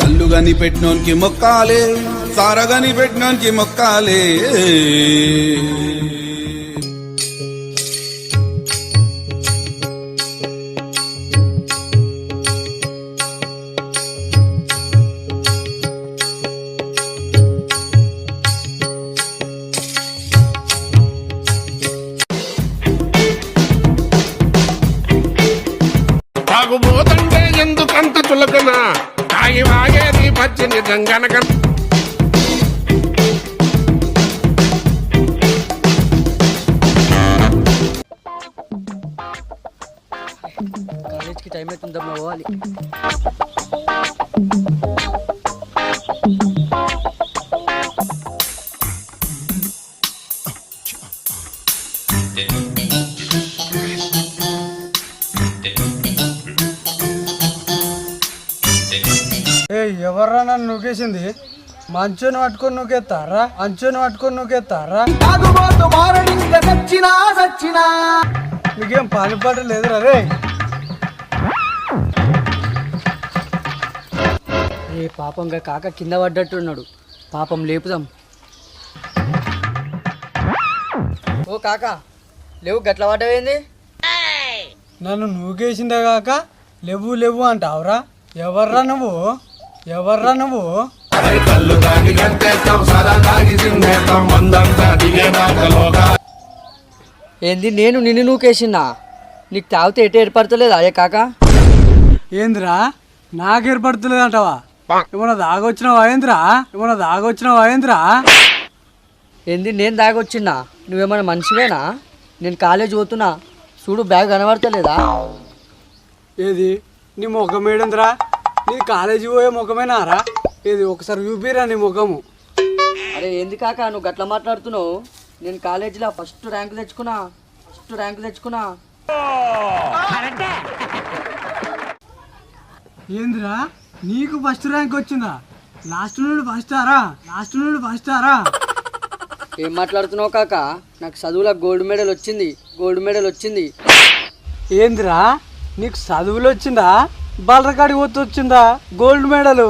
కళ్ళు గని పెట్టినోనికి మొక్కాలే సారగని పెట్టినోనికి మొక్కాలే. అంత చులకన. తాగి వాగేది పచ్చి నిజం గనక. కాలేజ్కి టైం అవుతుందమ్మా పోవాలి. ఎవర్రా నన్ను నూకేసింది. మంచుని పట్టుకొని నూకెత్తారా మంచుని పట్టుకొని నూకెత్తారా మీకేం పని పాట లేదురా రే. ఏ పాపంగా కాక కింద పడ్డట్టున్నాడు. పాపం లేపుదాం. ఓ కాక లేవు గట్ల పడ్డవేంది? నన్ను నూకేసిందే కాక లేవు లేవు అంటావురా. ఎవర్రా నువ్వు? ఎవర్రా నువ్వు? ఏంది నేను నిన్ను నూకేసినా నీకు తాగితే ఎటు ఏర్పడతలేదు అయ్యే కాక? ఏందిరా? నాకు ఏర్పడుతులేదు అంటావా ఏమన్నా దాగొచ్చినావా ఏంద్రా? ఏమన్నా దాగొచ్చినావా ఏంద్రా? ఏంది నేను దాగొచ్చిన్నా నువ్వేమన్నా మనిషివేనా? నేను కాలేజ్ పోతున్నా. చూడు బ్యాగ్ కనబడతలేదా? ఏది? నీ ముఖం ఏడందిరా? నీ కాలేజీ పోయే ముఖమేనారా? ఏది ఒకసారి చూపిరా నీ ముఖము. అరే ఏంది కాక నువ్వు గట్ల మాట్లాడుతున్నావు? నేను కాలేజీలో ఫస్ట్ ర్యాంక్ తెచ్చుకున్నా ఫస్ట్ ర్యాంక్ తెచ్చుకున్నా. ఏందిరా? నీకు ఫస్ట్ ర్యాంక్ వచ్చిందా? లాస్ట్ నుండి ఫస్ట్ ఆరా? లాస్ట్ నుండి ఫస్ట్ ఆరా? ఏం మాట్లాడుతున్నావు కాక? నాకు చదువులో గోల్డ్ మెడల్ వచ్చింది గోల్డ్ మెడల్ వచ్చింది. ఏందిరా? నీకు చదువులు వచ్చిందా? బాలరకాడి పోతు వచ్చిందా? Gold medal.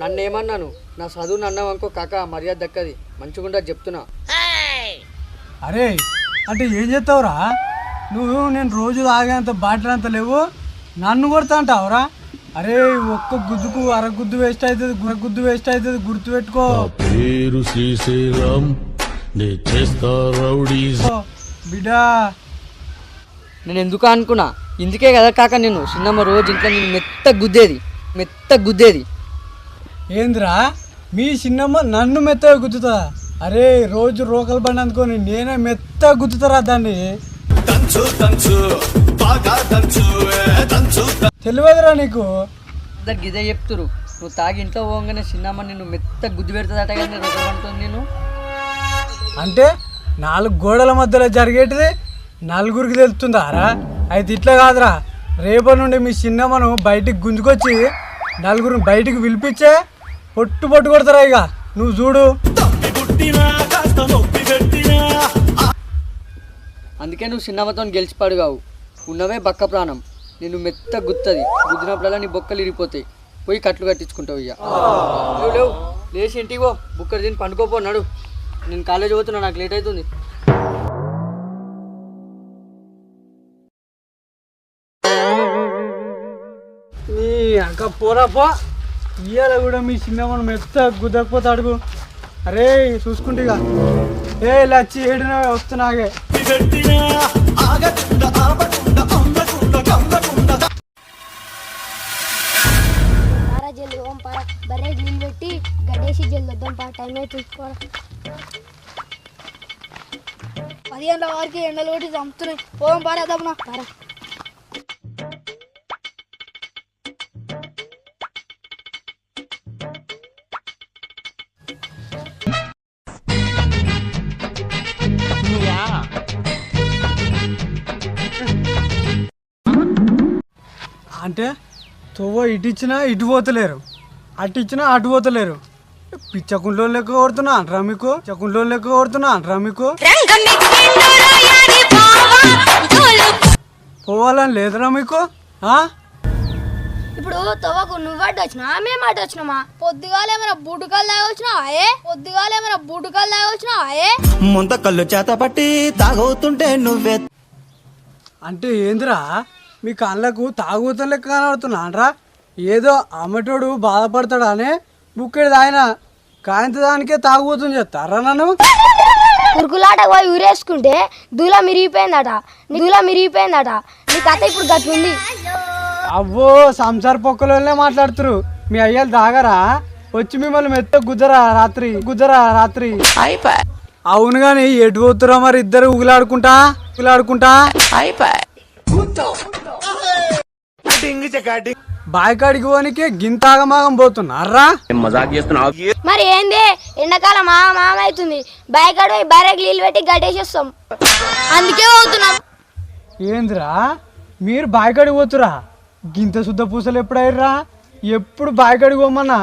నన్ను ఏమన్నాను నా చదువు నన్నావు అనుకో కాక మర్యాద దక్కది. మంచిగుండా చెప్తున్నా. అరే అంటే ఏం చేస్తావురా? నువ్వు నేను రోజు తాగేంత బాటిల్ అంత లేవు. నన్ను కొడతా అంటావురా? అరే ఒక్క గుద్దుకు అర గుద్దు వేస్ట్ అవుతుంది గుర గుద్దు వేస్ట్ అవుతుంది గుర్తు పెట్టుకో. పేరు శ్రీశైలం. నే చేస్తా రౌడీస్ బిడ్డా. నేను ఎందుకు అనుకున్నా? ఇందుకే కదా కాక నేను చిన్నమ్మ రోజు ఇంట్లో నేను మెత్త గుద్దేది మెత్త గుద్దేది. ఏందిరా? మీ చిన్నమ్మ నన్ను మెత్తగా గుద్దుతుందా అరే రోజు రోకల్ బండి అనుకొని నేనే మెత్తగా గుద్దుతారా దాన్ని? తెలియదురా నీకు? అందరికి ఇదే చెప్తురు నువ్వు తాగి ఇంట్లో పోగానే చిన్నమ్మ నిన్ను మెత్త గుద్దు పెడుతుందట కానీ నేను. అంటే నాలుగు గోడల మధ్యలో జరిగేటిది నలుగురికి తెలుస్తుందా రా? అయితే ఇట్లా కాదురా. రేపటి నుండి మీ చిన్నమ్మను బయటికి గుంజుకొచ్చి నలుగురిని బయటికి పిలిపించే పొట్టు పొట్టు కొడతారా ఇక. నువ్వు చూడు. అందుకే నువ్వు చిన్నమ్మతో గెలిచిపాడు కావు. ఉన్నవే బక్క ప్రాణం. నిన్ను మెత్త గుత్తది. గుద్దినప్పుడల్లా నీ బొక్కలు ఇరిగిపోతాయి. పోయి కట్లు కట్టించుకుంటావు ఇక. లేవు లేవు. లేచి ఇంటికి పో. బుక్కలు తిని పండుకోపో నడు నేను కాలేజ్ పోతున్నా నాకు లేట్ అవుతుంది. నీ అక్క పోరా కూడా మీ చిన్నమ్మను మెత్త గుద్దకపోతే అడుగు. అరే చూసుకుంటే ఇక. ఏ లచ్చి ఏడిన వస్తున్నాగే పారా జల్లు ఓం పారా. బరే నీళ్ళు పెట్టి గడ్డేసి జల్లు వద్దాం పా. టైం అయితే చూసుకోవాలి పదిహేనుల వారికి ఎండలు కొట్టి చంపుతున్నాయి. ఓం పారా దమ్మున పారా. అంటే తొవ్వ ఇటు ఇచ్చినా ఇటు పోతలేరు. అటు ఇచ్చినా అటు పోతలేరు. పిచ్చకుంట్లో లెక్క కొడుతున్నా అంటారా మీకు? పిచ్చకుంట్లో లెక్క కొడుతున్నా అంటారా మీకు? తవ్వాలని లేదురా మీకు? ఆ? ఇప్పుడు తవ్వకు నువ్వు అడ్డు వచ్చినా మేము అడ్డు వచ్చినామా? పొద్దుగాల ఏమైనా బుడుకలు తాగొచ్చినావా ఏ? పొద్దుగాల ఏమైనా బుడుకలు తాగొచ్చినావా ఏ? ముంత కళ్ళు చేత పట్టి తాగవుతుంటే నువ్వే అంటే ఏందిరా? మీ కళ్ళకు తాగుతం లెక్క కనబడుతున్నానరా ఏదో అమ్మటోడు బాధపడతాడా అని బుక్కెడు ఆయన కాయంత దానికే తాగుబోతుంది చెప్తారా నన్ను. ఉరుకులాట పోయి ఊరేసుకుంటే దూల మిరిగిపోయిందట. దూల మిరిగిపోయిందట. నీ కథ ఇప్పుడు గట్లుంది. అవ్వో సంసార పొక్కలోనే మాట్లాడుతురు. మీ అయ్యలు తాగరా? వచ్చి మిమ్మల్ని మెత్త గుద్దరా రాత్రి గుద్దరా రాత్రి. అవును గాని ఎటు పోతురా మరి ఇద్దరు ఉగులాడుకుంటా ఉగులాడుకుంటా బాయికాడికి పోనీకి గింతాగమాగం పోతున్నారా మరి ఏంది? ఎండాకాలం మా మామ అవుతుంది. బైక్ పోయి బైరెక్ నీళ్ళు పెట్టి గడ్డేసి వస్తాం. అందుకే పోతున్నాం. ఏందిరా? మీరు బాయికాడికి పోతురా? గింత శుద్ధ పూసలు ఎప్పుడయ్యరా ఎప్పుడు బాయికాడికి పోమన్నా?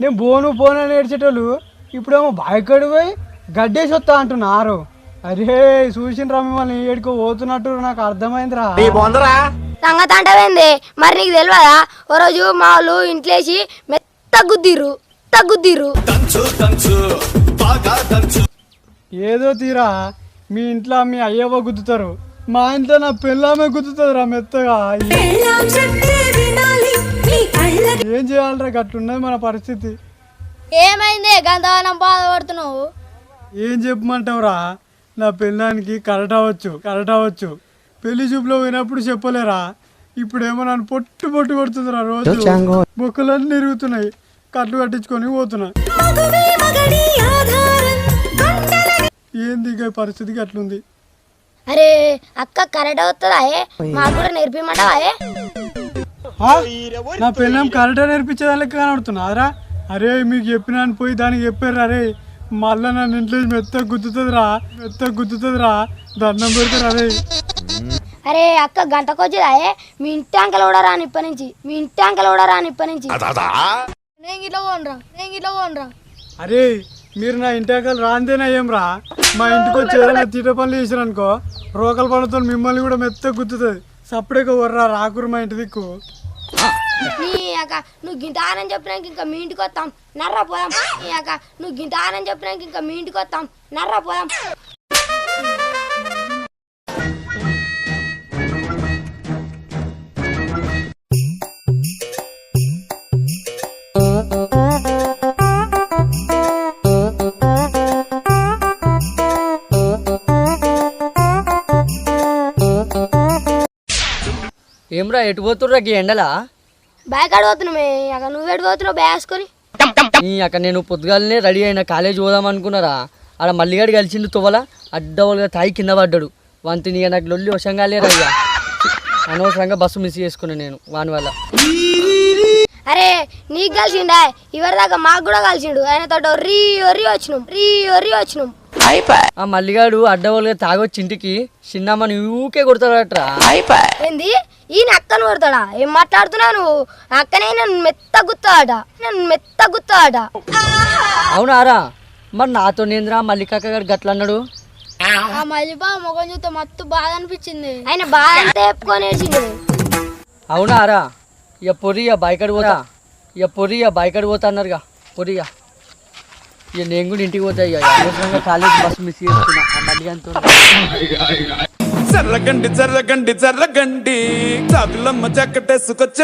నేను బోను పోను అని ఏడ్చేటోళ్ళు ఇప్పుడేమో బాయికాడికి పోయి గడ్డేసి వస్తా అంటున్నారు అరే చూసిండ్రా మిమ్మల్ని ఏడుకో పోతున్నట్టు నాకు అర్థమైందిరా. సంగతి అంటవేంది మరి నీకు తెలియదా ఓ రోజు మా వాళ్ళు ఇంట్లేసి మెత్త గుద్దిర్రు మెత్త గుద్దిర్రు. ఏదో తీరా మీ ఇంట్లో మీ అయ్యవ్వ గుద్దుతారు. మా ఇంట్లో నా పిల్లమే గుద్దుతుంది రా మెత్తగా ఏం చేయాలరా గట్లున్నది మన పరిస్థితి? ఏమైంది? గంధవనం బాధపడుతున్నావు? ఏం చెప్పమంటావురా? నా పెళ్ళానికి కరెక్ట్ అవ్వచ్చు కరెక్ట్ అవ్వచ్చు. పెళ్ళి చూపులో పోయినప్పుడు చెప్పలేరా? ఇప్పుడేమో నన్ను పొట్టు పొట్టు కొడుతుందిరా రోజు. బొక్కలన్నీ ఇరుగుతున్నాయి కట్లు కట్టించుకొని పోతున్నా. ఏంది ఇక ఈ పరిస్థితికి అట్లుంది? అరే అక్క కరెక్ట్ అవుతుందా? మాకు కూడా నేర్పిమంటావా? నా పెళ్ళం కరెక్ట్ నేర్పించేదానికి కనబడుతున్నారా అరే మీకు చెప్పినాను పోయి దానికి చెప్పారు అరే. మళ్ళా నన్ను ఇంట్లో మెత్త గుద్దుతుందిరా మెత్త గుద్దుతుందిరా దండం పెడతారు అరే. అరే అక్క గంటకొచ్చేదా ఏ? మీ ఇంటి అంకలు కూడా రాని ఇప్పటి నుంచి. మీ ఇంటి అంకలు కూడా రాని ఇప్పటి నుంచి. నేను ఇట్లా పోనరా నేను ఇట్లా పోనరా. అరే మీరు నా ఇంటికాలు రాందేనా ఏం రా మా ఇంటికి వచ్చి ఏదైనా తీట పనులు చేసారు అనుకో రోకల పనులతో మిమ్మల్ని కూడా మెత్త గుద్దుతుంది. సప్పుడేక వర్రా రాకురు మా ఇంటి దిక్కు. నీ అక్క నువ్వు గింత ఆనని చెప్పినాక ఇంకా మీ ఇంటికి వస్తాం. నర్రా పోదాం. నీ అక్క నువ్వు గింత ఆనని చెప్పినాక ఇంకా మీ ఇంటికి వస్తాం. నర్రా పోదాం. ఏమ్రా ఎటు పోతుర్రా ఈ ఎండలా? బ్యాగ్ అడిపోతున్నామే అక్క నువ్వు ఎటు పోతున్నావు బ్యాగ్ వేసుకొని ఈ అక్కడ నేను పొద్దుగాలనే రెడీ అయిన కాలేజ్ పోదాం అనుకున్నారా? ఆడ మల్లిగాడు కలిసిండు తువ్వల అడ్డవలుగా తాయి కింద పడ్డాడు. వంతిని నాకు లొల్లి వశంగా లేరయ్యా అనవసరంగా బస్సు మిస్ చేసుకున్నాను నేను వాని వల్ల. అరే నీకు కలిసిండా? ఇవరి దాకా మాకు కూడా కలిసిండు. ఆయనతో ఒర్రి ఒర్రి వచ్చినాం రీ ఒర్రి వచ్చినాం. ఆ మల్లిగాడు అడ్డవలుగా తాగొచ్చి ఇంటికి చిన్నమ్మని ఊకే కొడతాడట్రా. ఏంది? ఈయన అక్కను కొడతాడా? ఏం మాట్లాడుతున్నావు నువ్వు? అక్కనే నన్ను మెత్త గుత్తాడ నన్ను మెత్త గుత్తాడ అవునారా మరి నాతో నేంద్రా మల్లికాక గారు గట్ల అన్నాడు ఆ మల్లిబా మొగం చూస్తే మత్తు బాధ అనిపించింది. ఆయన బాధ అంతా చెప్పుకొని ఏడ్చిండు. అవునారా ఇక పొరి ఇక బైకడి పోతా. ఇక పొరి ఇక బైకడి పోతా అన్నారుగా. పొరి ఇక నేను కూడా ఇంటికి పోతా ఇక. అనవసరంగా కాలేజ్ బస్సు మిస్ చేస్తున్నా. ఆ మల్లిగాంతో చర్రగండి చర్రగండి చర్రగండి చాకులమ్మ చక్కటేసుకొచ్చి